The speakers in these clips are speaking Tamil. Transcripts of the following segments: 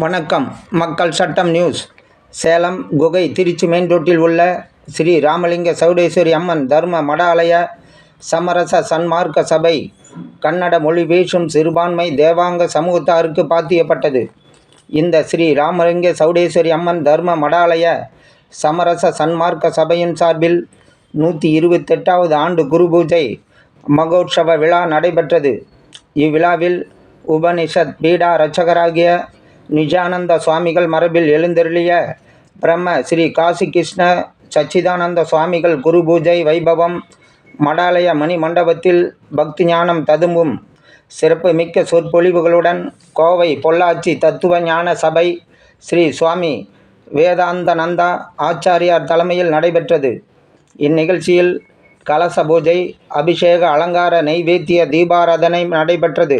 வணக்கம் மக்கள் சட்டம் நியூஸ். சேலம் குகை திருச்சி மெயின் ரோட்டில் உள்ள ஸ்ரீ ராமலிங்க சௌடேஸ்வரி அம்மன் தர்ம மடாலய சமரச சன்மார்க்க சபை கன்னட மொழி பேசும் சிறுபான்மை தேவாங்க சமூகத்தாருக்கு பாத்தியப்பட்டது. இந்த ஸ்ரீ ராமலிங்க சௌடேஸ்வரி அம்மன் தர்ம மடாலய சமரச சன்மார்க்க சபையின் சார்பில் நூற்றி இருபத்தெட்டாவது ஆண்டு குரு பூஜை மகோற்சவ விழா நடைபெற்றது. இவ்விழாவில் உபனிஷத் பீடா ரட்சகராகிய நிஜானந்த சுவாமிகள் மரபில் எழுந்தருளிய பிரம்ம ஸ்ரீ காசி கிருஷ்ண சச்சிதானந்த சுவாமிகள் குரு பூஜை வைபவம் மடாலய மணி மண்டபத்தில் பக்தி ஞானம் ததும்பும் சிறப்பு மிக்க சொற்பொழிவுகளுடன் கோவை பொள்ளாச்சி தத்துவ ஞான சபை ஸ்ரீ சுவாமி வேதாந்தநந்தா ஆச்சாரியார் தலைமையில் நடைபெற்றது. இந்நிகழ்ச்சியில் கலச பூஜை அபிஷேக அலங்கார நெய்வேத்திய தீபாராதனை நடைபெற்றது.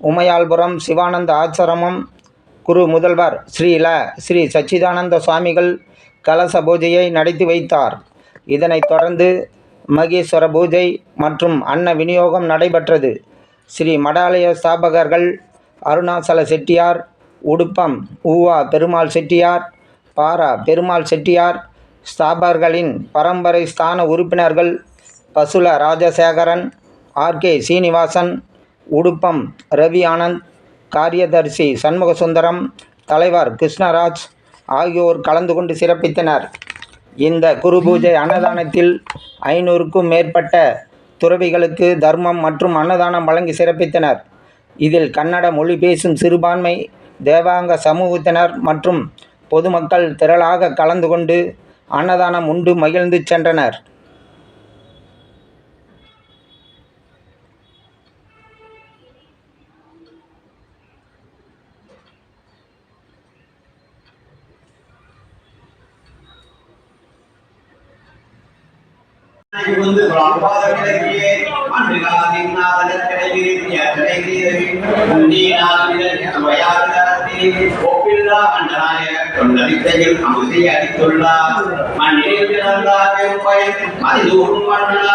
உமையாள்புரம் சிவானந்த ஆசிரமம் குரு முதல்வர் ஸ்ரீ ல ஸ்ரீ சச்சிதானந்த சுவாமிகள் கலச பூஜையை நடத்தி வைத்தார். இதனைத் தொடர்ந்து மகேஸ்வர பூஜை மற்றும் அன்ன விநியோகம் நடைபெற்றது. ஸ்ரீ மடாலய ஸ்தாபகர்கள் அருணாசல செட்டியார் உடுப்பம் ஊவா பெருமாள் செட்டியார் பாரா பெருமாள் செட்டியார் ஸ்தாபகர்களின் பரம்பரை ஸ்தான உறுப்பினர்கள் பசுல ராஜசேகரன் ஆர்கே சீனிவாசன் உடுப்பம் ரவி ஆனந்த் காரியதர்சி சண்முகசுந்தரம் தலைவர் கிருஷ்ணராஜ் ஆகியோர் கலந்து கொண்டு சிறப்பித்தனர். இந்த குரு பூஜை அன்னதானத்தில் ஐநூறுக்கும் மேற்பட்ட துறவிகளுக்கு தர்மம் மற்றும் அன்னதானம் வழங்கி சிறப்பித்தனர். இதில் கன்னட மொழி பேசும் சிறுபான்மை தேவாங்க சமூகத்தினர் மற்றும் பொதுமக்கள் திரளாக கலந்து கொண்டு அன்னதானம் உண்டு மகிழ்ந்து சென்றனர். வந்து பிராபாத விலகியே மன்றிகாதின் நாதன கிடைகிறிய ஒப்பில்லா தொண்டரித்தையில் மண்ணில் மதிதூரும் வினா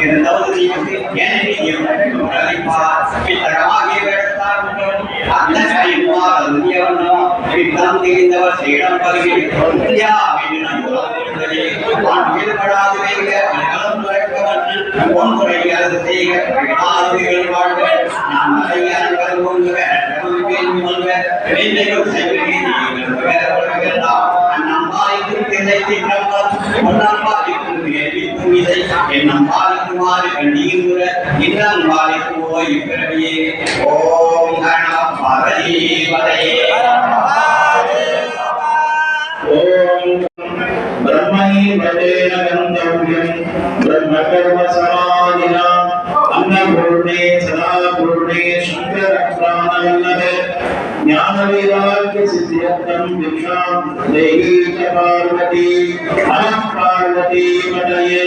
பொய்கொள்வாய் உண்மையாவினில் கழகமும் மகன் உரைப்பர் அண்டார் எண்ணம் பாலகுமார் கண்ணீர் இன்னம் வாய்ப்போய் பிறவியே. ஓம் கண பரதேவதையே ஓம் பிரம்மேவதேன கந்தௌரியம் பிரம்ம கர்ம சமாதினா அன்ன பொருளே சதா பொருளே சுந்தர பிராணல்லவே ज्ञानवैराग्यसिद्ध्यर्थं भिक्षां देवी च पार्वती नमः पार्वती पतये।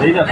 đi là